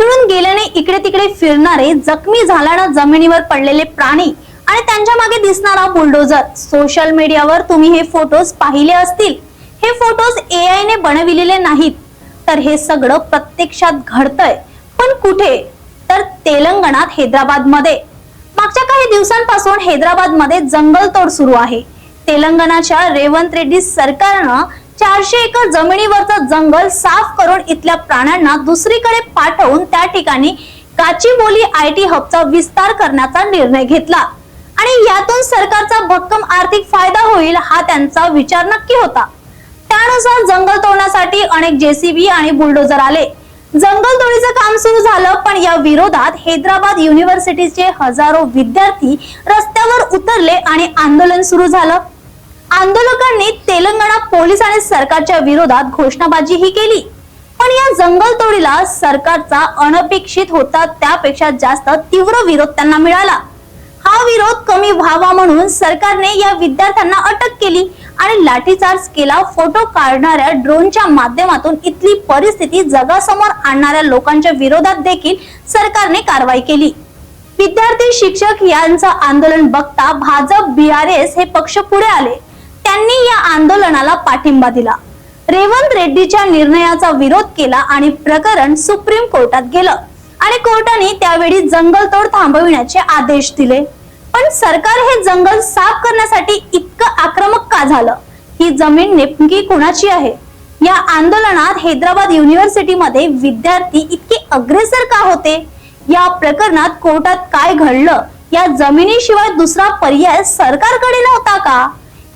इकडे तिकडे फिरणारे जखमी झाल्यानं जमिनीवर पडलेले प्राणी आणि त्यांच्या मागे दिसणारा बुलडोजर. सोशल मीडियावर तुम्ही हे फोटोज पाहिले असतील. हे फोटोज एआय ने बनविलेले नाहीत. तर हे सगळं प्रत्यक्षात घडतंय. पण कुठे? तर तेलंगणात हैदराबादमध्ये मागच्या काही दिवसांपासून हैदराबादमध्ये जंगलतोड सुरू आहे. तेलंगणाच्या रेवंत रेड्डी सरकारनं चारशे एकर जमिनीवरचं जंगल साफ करून इथल्या प्राण्यांना दुसरीकडे पाठवून त्या ठिकाणी काचीबोली आय टी हबचा विस्तार करण्याचा निर्णय घेतला. आणि यातून सरकारचा भक्कम आर्थिक फायदा होईल हा त्यांचा विचार नक्की होता. त्यानुसार जंगल तोडण्यासाठी अनेक जेसीबी आणि बुलडोजर आले. जंगल तोडीचं काम सुरू झालं पण या विरोधात हैदराबाद युनिव्हर्सिटीचे हजारो विद्यार्थी रस्त्यावर उतरले आणि आंदोलन सुरू झालं. आंदोलकांनी तेलंगणा पोलीस आणि सरकारच्या विरोधात घोषणाबाजीही केली. पण या जंगल तोडीला सरकारचा अनपेक्षित होता त्यापेक्षा जास्त तीव्र विरोध त्यांना मिळाला. हा विरोध कमी व्हावा म्हणून सरकारने या विद्यार्थ्यांना अटक केली आणि लाठीचार्ज केला फोटो काढणाऱ्या ड्रोनच्या माध्यमातून इथली परिस्थिती जगासमोर आणणाऱ्या लोकांच्या विरोधात देखील सरकारने कारवाई केली. विद्यार्थी शिक्षक यांचं आंदोलन बघता भाजप बीआरएस हे पक्ष पुढे आले. त्यांनी या आंदोलनाला पाठिंबा दिला. रेवंत रेड्डीच्या निर्णयाचा विरोध केला आणि प्रकरण सुप्रीम कोर्टात गेलं. आणि कोर्टाने त्यावेळी जंगलतोड थांबविण्याचे आदेश दिले. पण सरकार हे जंगल साफ करण्यासाठी इतकं आक्रमक का झालं? ही जमीन नेमकी कोणाची आहे? या आंदोलनात हैदराबाद युनिव्हर्सिटीमध्ये विद्यार्थी इतके अग्रेसर का होते? या प्रकरणात कोर्टात काय घडलं? या जमिनीशिवाय दुसरा पर्याय सरकारकडे नव्हता का?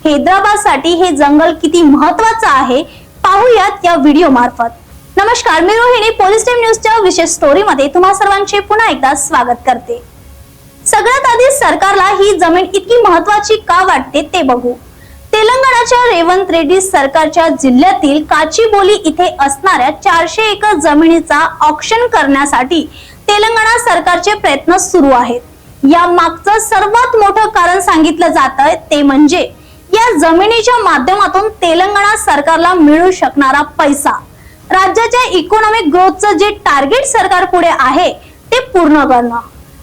हैदराबादसाठी हे जंगल किती महत्वाचं आहे पाहूयात या व्हिडिओ मार्फत. नमस्कार मी रोहिणी पोलीस टीम न्यूजच्या विशेष स्टोरी मध्ये तुम्हा सर्वांचे पुन्हा एकदा स्वागत करते. सगळ्यात आधी सरकारला ही जमीन इतकी महत्वाची का वाटते ते बघू. तेलंगणाच्या रेवंत रेड्डी सरकारच्या जिल्ह्यातील काचीबोली इथे असणाऱ्या चारशे एकर जमिनीचा ऑक्शन करण्यासाठी तेलंगणा सरकारचे प्रयत्न सुरू आहेत. या मागचं सर्वात मोठं कारण सांगितलं जात ते म्हणजे या जमिनीच्या माध्यमातून तेलंगणा सरकारला मिळू शकणारा पैसा. राज्याच्या इकॉनॉमिक ग्रोथचं जे टार्गेट सरकार पुढे आहे ते पूर्ण करणं.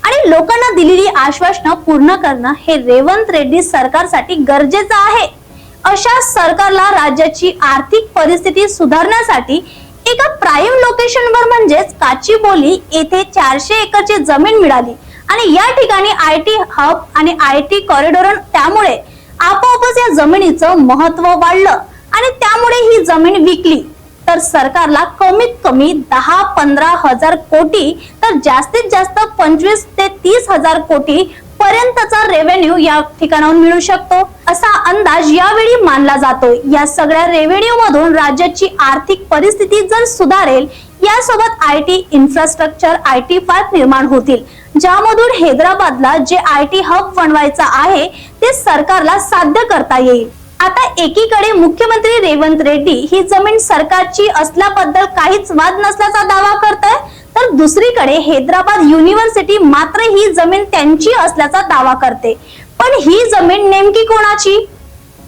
आणि लोकांना दिलेली आश्वासनं पूर्ण करणं हे रेवंत रेड्डी सरकारसाठी गरजेचं आहे. अशा सरकारला राज्याची आर्थिक परिस्थिती सुधारण्यासाठी एका प्राईम लोकेशनवर म्हणजेच काचीबोली येथे चारशे एकरची जमीन मिळाली. आणि या ठिकाणी आय टी हब आणि आय टी कॉरिडॉर त्यामुळे या जमिनीचं महत्त्व वाढलं आणि त्यामुळे ही जमीन विकली. तर सरकारला कमीत कमी दहा पंधरा हजार कोटी तर जास्तीत जास्त पंचवीस ते तीस हजार कोटी पर्यंतचा रेव्हेन्यू या ठिकाणाहून मिळू शकतो. असा अंदाज यावेळी मानला जातोय. या सगळ्या रेव्हेन्यू मधून राज्याची आर्थिक परिस्थिती जर सुधारेल यासोबत I T infrastructure I T park निर्माण होतील. ज्यामधून हैदराबादला जे आय टी हब बनवायचं आहे ते सरकारला साध्य करता येईल. आता एकीकडे मुख्यमंत्री रेवंत रेड्डी ही जमीन सरकारची असल्याबद्दल काहीच वाद नसल्याचा दावा करताय तर दुसरीकडे हैदराबाद युनिव्हर्सिटी मात्र ही जमीन त्यांची असल्याचा दावा करते. पण ही जमीन नेमकी कोणाची?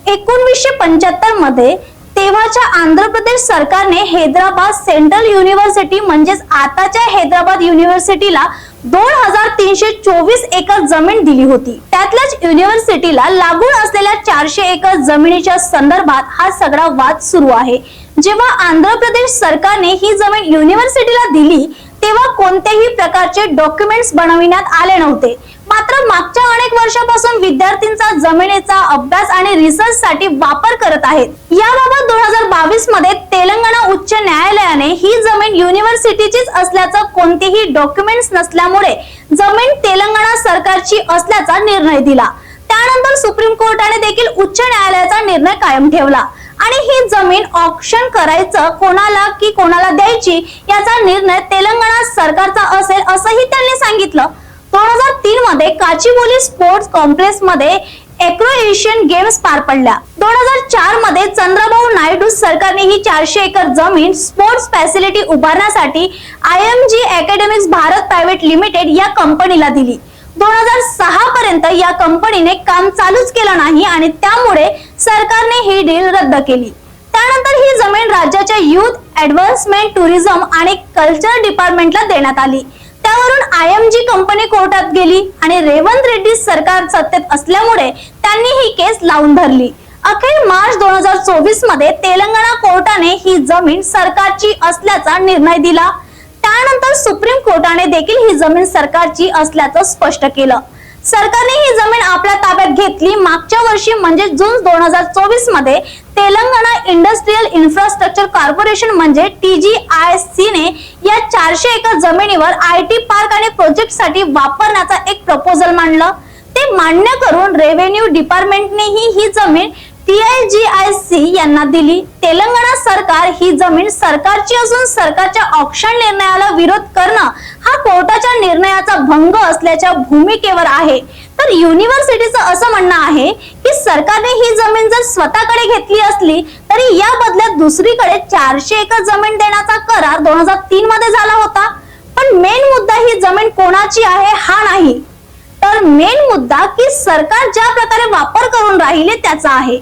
एकोणवीसशे पंच्याहत्तरमध्ये तेव्हाच्या आंध्र प्रदेश सरकारने हैदराबाद सेंट्रल युनिव्हर्सिटी म्हणजेच आताच्या हैदराबाद युनिव्हर्सिटीला दोन हजार तीनशे चोवीस एकर जमीन दिली होती. त्यातल्याच युनिव्हर्सिटीला लागून असलेल्या चारशे एकर जमिनीच्या संदर्भात हा सगळा वाद सुरू आहे. जेव्हा आंध्र प्रदेश सरकारने ही जमीन युनिव्हर्सिटीला दिली तेव्हा कोणत्याही प्रकारचे डॉक्युमेंट्स बनविण्यात आले नव्हते. मात्र मागच्या अनेक वर्षापासून विद्यार्थ्यांचा जमिनीचा अभ्यास आणि रिसर्च साठी वापर करत आहेत. याबाबत दोन हजार बावीसमध्ये तेलंगणा उच्च न्यायालयाने ही जमीन युनिव्हर्सिटीचीच असल्याचं कोणतेही डॉक्युमेंट्स नसल्यामुळे जमीन तेलंगणा सरकारची असल्याचा निर्णय दिला. त्यानंतर सुप्रीम कोर्टाने देखील उच्च न्यायालयाचा निर्णय कायम ठेवला. आणि ही जमीन ऑप्शन करायचं कोणाला की कोणाला द्यायची याचा निर्णय तेलंगणा सरकारचा असेल असंही त्यांनी सांगितलं. दोन हजार तीन मध्ये काचीबोली स्पोर्ट्स कॉम्प्लेक्समध्ये एग्रो एशियन गेम्स पार पडल्या. दोन हजार चारमध्ये चंद्रभाऊ नायडू सरकारने ही चारशे एकर जमीन स्पोर्ट्स फॅसिलिटी उभारण्यासाठी I M G academics Bharat private limited या कंपनीला दिली. दोन हजार सहा पर्यंत या कंपनीने काम चालूच केलं नाही आणि त्यामुळे सरकारने ही डील रद्द केली. त्यानंतर ही जमीन राज्याच्या युथ ऍडव्हान्समेंट टुरिझम आणि कल्चर डिपार्टमेंटला देण्यात आली. त्यावरून आय एम जी कंपनी कोर्टात गेली आणि रेवंत रेड्डी सरकार सत्तेत असल्यामुळे त्यांनी ही केस लावून धरली. अखेर मार्च दोन हजार चोवीसमध्ये तेलंगणा कोर्टाने ही जमीन सरकारची असल्याचा निर्णय दिला. त्यानंतर सुप्रीम कोर्टाने देखील ही जमीन सरकारची असल्याचं स्पष्ट केलं. सरकारने ही जमीन आपल्या ताब्यात घेतली. मागच्या वर्षी म्हणजे जून दोन हजार चोवीसमध्ये तेलंगणा इंडस्ट्रियल इन्फ्रास्ट्रक्चर कॉर्पोरेशन म्हणजे टीजीआयसी ने या चारशे एकर जमिनीवर आय टी पार्क आणि प्रोजेक्टसाठी वापरण्याचा एक प्रपोजल मांडलं. ते मान्य करून रेव्हेन्यू डिपार्टमेंटनेही ही जमीन टीआयजीआयसी यांना दिली. तेलंगणा सरकार ही जमीन सरकारची असून सरकारच्या ऑप्शन निर्णयाला विरोध करणं हा कोर्टाच्या निर्णयाचा भंग असल्याच्या भूमिकेवर आहे. तर युनिव्हर्सिटीचं असं म्हणणं आहे की सरकारने ही जमीन जर स्वतःकडे घेतली असली तरी या बदल्यात दुसरीकडे चारशे एकर जमीन देण्याचा करार दोन हजार तीन मध्ये झाला होता. पण मेन मुद्दा ही जमीन कोणाची आहे हा नाही. तर मेन मुद्दा की सरकार ज्या प्रकारे वापर करून राहिले त्याचा आहे.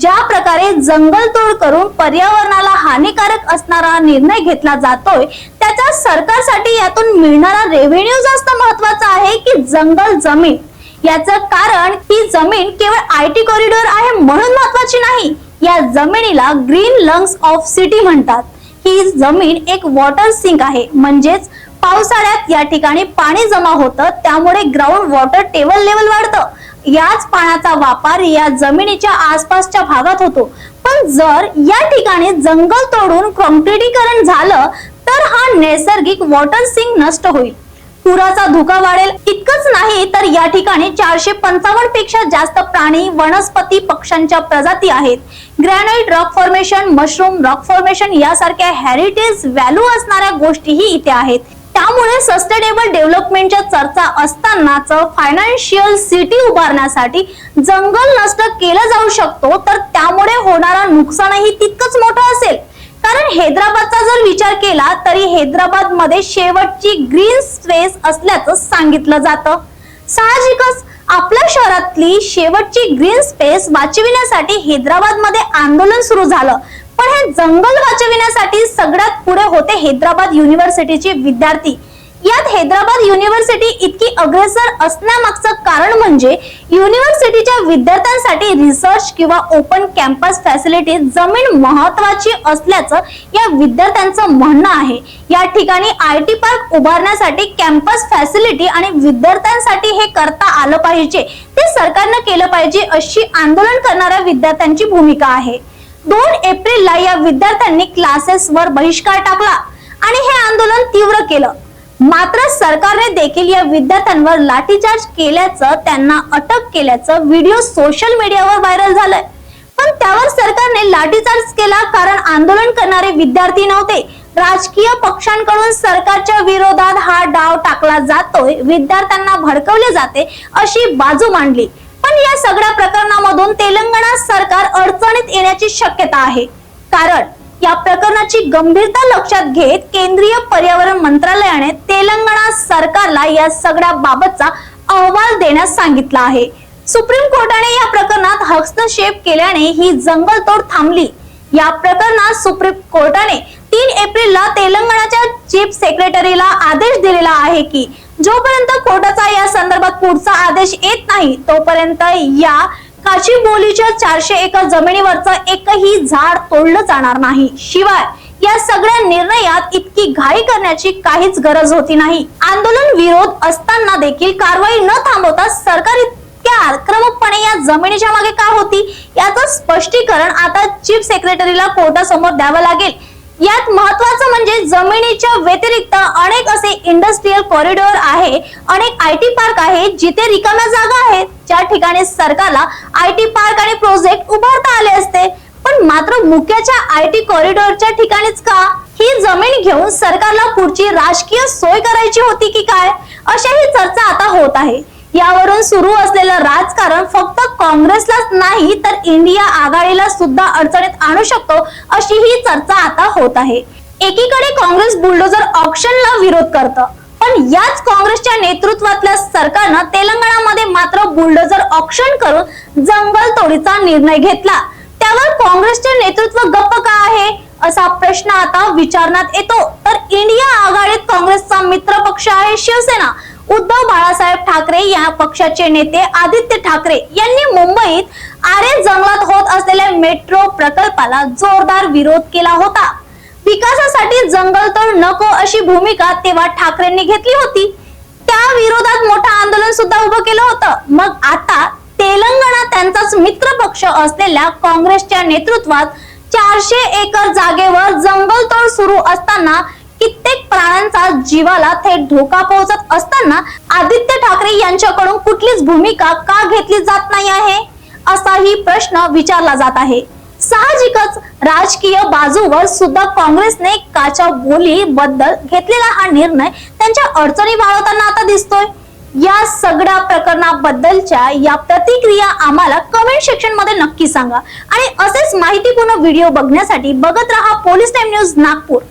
ज्या प्रकारे जंगलतोड करून पर्यावरणाला हानिकारक असणारा निर्णय घेतला जातोय त्याचा सरकारसाठी यातून मिळणारा रेव्हेन्यू जास्त महत्त्वाचा आहे की जंगल जमीन. याचं कारण ही जमीन केवळ आय टी कॉरिडॉर आहे म्हणून महत्वाची नाही. या जमिनीला ग्रीन लंग्स ऑफ सिटी म्हणतात. ही जमीन एक वॉटर सिंक आहे. म्हणजेच पावसाळ्यात या ठिकाणी पाणी जमा होतं त्यामुळे ग्राउंड वॉटर टेबल लेवल वाढतं. याच पाण्याचा वापर या जमिनीच्या आसपासच्या भागात होतो. पण जर या ठिकाणी जंगल तोडून कॉन्क्रिटीकरण झालं तर हा नैसर्गिक वॉटर सिंक नष्ट होईल. पुराचा धोका वाढेल इतकंच नाही तर या ठिकाणी चारशे पंचावन्नपेक्षा जास्त प्राणी वनस्पती पक्ष्यांच्या प्रजाती आहेत. Granite rock formation mushroom rock formation यासारख्या हेरिटेज व्हॅल्यू असणाऱ्या गोष्टीही इथे आहेत. त्यामुळे सस्टेनेबल डेव्हलपमेंटच्या चर्चा असतानाच फायनान्शियल सिटी उभारण्यासाठी जंगल नष्ट केलं जाऊ शकतो तर त्यामुळे होणारा नुकसानही तितकंच मोठं असेल. कारण हैदराबादचा जर विचार केला तरी हैदराबादमध्ये शेवटची ग्रीन स्पेस असल्याचं सांगितलं जातं. साहजिकच आपल्या शहरातली शेवटची ग्रीन स्पेस वाचविण्यासाठी हैदराबादमध्ये आंदोलन सुरू झालं. पण हे जंगल वाचविण्यासाठी सगळ्यात पुढे होते हैदराबाद युनिव्हर्सिटीचे विद्यार्थी. यात हैदराबाद युनिव्हर्सिटी इतकी अग्रेसर असण्यामागचं कारण म्हणजे युनिव्हर्सिटीच्या विद्यार्थ्यांसाठी रिसर्च किंवा ओपन कॅम्पस फॅसिलिटी जमीन महत्वाची असल्याचं या विद्यार्थ्यांचं म्हणणं आहे. या ठिकाणी आय टी पार्क उभारण्यासाठी कॅम्पस फॅसिलिटी आणि विद्यार्थ्यांसाठी हे करता आलं पाहिजे. ते सरकारनं केलं पाहिजे अशी आंदोलन करणाऱ्या विद्यार्थ्यांची भूमिका आहे. दोन एप्रिलला या विद्यार्थ्यांनी क्लासेसवर बहिष्कार टाकला आणि हे आंदोलन तीव्र केलं. मात्र सरकारने देखील या विद्यार्थ्यांवर लाठीचार्ज केल्याचं त्यांना अटक केल्याचं व्हिडिओ सोशल मीडियावर व्हायरल झालंय. पण त्यावर सरकारने लाठीचार्ज केला कारण आंदोलन करणारे विद्यार्थी नव्हते. राजकीय पक्षांकडून सरकारच्या विरोधात हा डाव टाकला जातोय विद्यार्थ्यांना भडकवले जाते अशी बाजू मांडली. पण या सगळ्या प्रकरणामधून तेलंगणा सरकार अडचणीत येण्याची शक्यता आहे. कारण या प्रकरणाची गंभीरता लक्षात घेत केंद्रीय पर्यावरण मंत्रालयाने तेलंगणा सरकारला या सगळ्या बाबतचा अहवाल देण्यास सांगितला आहे. सुप्रीम कोर्टाने या प्रकरणात हस्तक्षेप केल्याने ही जंगलतोड थांबली. या प्रकरणात सुप्रीम कोर्टाने तीन एप्रिलला तेलंगणाच्या चीफ सेक्रेटरीला आदेश दिलेला आहे की जोपर्यंत कोर्टाचा या संदर्भात पुढचा आदेश येत नाही तोपर्यंत या काशीबोलीच्या चारशे एकर जमिनीवरचं एकही झाड तोडलं जाणार नाही. शिवाय या सगळ्या निर्णयात इतकी घाई करण्याची काहीच गरज होती नाही. आंदोलन विरोध असताना देखील कारवाई न थांबवता सरकार इतक्या आक्रमकपणे या जमिनीच्या मागे का होती? याचं स्पष्टीकरण आता चीफ सेक्रेटरीला कोर्टासमोर द्यावं लागेल. यात महत्वाचं म्हणजे जमिनीच्या व्यतिरिक्त अनेक असे इंडस्ट्रीयल कॉरिडॉर आहे अनेक आय टी पार्क आहे जिथे रिकाम्या जागा आहेत. ज्या ठिकाणी सरकारला आय टी पार्क आणि प्रोजेक्ट उभारता आले असते. पण मात्र मुख्याच्या आय टी कॉरिडॉरच्या ठिकाणीच का? ही जमीन घेऊन सरकारला पुढची राजकीय सोय करायची होती की काय? अशाही चर्चा आता होत आहे. यावरून सुरू असलेलं राजकारण फक्त काँग्रेसलाच नाही तर इंडिया आघाडीला सुद्धा अडचणीत आणू शकतो अशी ही चर्चा आता होत आहे. एकीकडे काँग्रेस बुलडोजर ऑप्शनला विरोध करतं पण याच काँग्रेसच्या नेतृत्वातल्या सरकारनं तेलंगणामध्ये मात्र बुलडोजर ऑप्शन करून जंगल तोडीचा निर्णय घेतला. त्यावर काँग्रेसचे नेतृत्व गप्प का आहे असा प्रश्न आता विचारण्यात येतो. तर इंडिया आघाडीत काँग्रेसचा मित्र पक्ष आहे शिवसेना. उद्धव बाळासाहेब ठाकरे या पक्षाचे नेते आदित्य ठाकरे यांनी मुंबईत आरे जंगलात होत असलेल्या मेट्रो प्रकल्पाला जोरदार विरोध केला होता. विकासासाठी जंगलतोड नको अशी भूमिका तेव्हा ठाकरेंनी घेतली होती. त्या विरोधात मोठं आंदोलन सुद्धा उभं केलं होतं. मग आता तेलंगणा त्यांचाच मित्र पक्ष असलेल्या काँग्रेसच्या नेतृत्वात चारशे एकर जागेवर जंगलतोड सुरू असताना कित्येक प्राण्यांचा जीवाला थेट धोका पोहोचत असताना आदित्य ठाकरे यांच्याकडून कुठलीच भूमिका का घेतली जात नाही आहे? असाही प्रश्न विचारला जात आहे. साहजिकच राजकीय बाजूवर सुद्धा काँग्रेसने काच्या बोली बद्दल घेतलेला हा निर्णय त्यांच्या अडचणी वाढवताना आता दिसतोय. या सगळ्या प्रकरणाबद्दलच्या या प्रतिक्रिया आम्हाला कमेंट सेक्शनमध्ये नक्की सांगा. आणि असेच माहितीपूर्ण व्हिडिओ बघण्यासाठी बघत रहा पोलीस टाइम न्यूज नागपूर.